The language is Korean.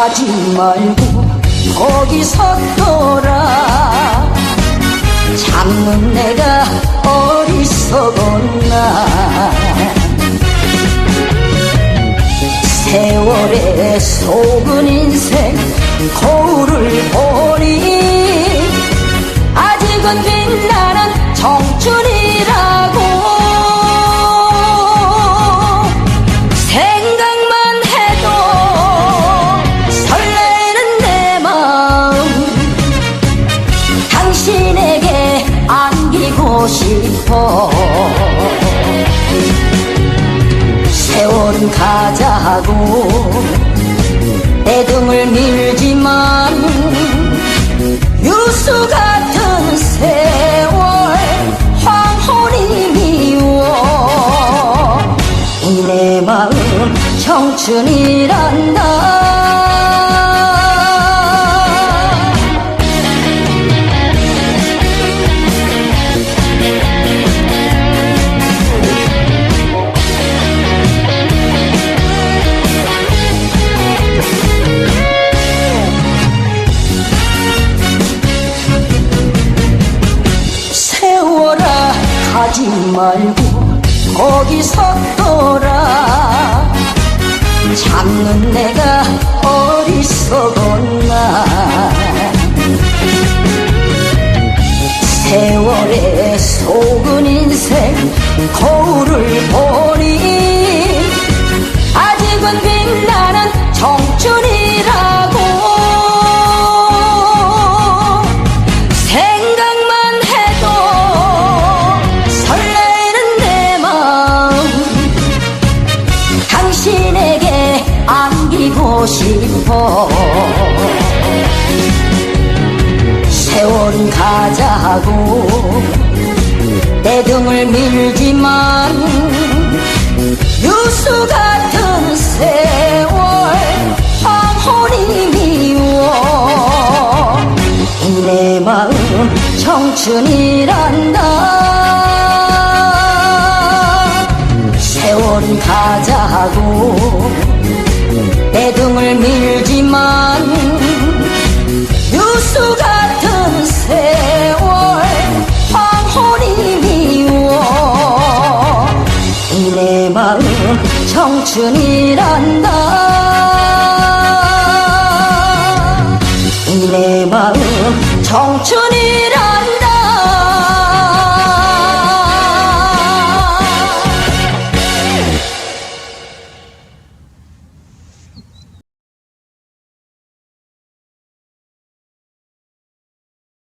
가지 말고 거기 섰더라. 잡는 내가 어리석었나. 세월에 속은 인생 거울을 보니 싶어. 세월은 가자고 내 등을 밀지만 유수 같은 세월 황혼이 미워. 이내 마음 청춘이란다 가지 말고 거기 섰더라. 잡는 내가 어리석었나. 세월에 속은 인생 거울을 보 싶어. 세월은 가자고 내 등을 밀지만 유수 같은 세월 황혼이 미워. 이내 마음 청춘이란다. 세월은 가자고 밀지만 유수 같은 세월 황혼이 미워. 이내 마음 청춘이란다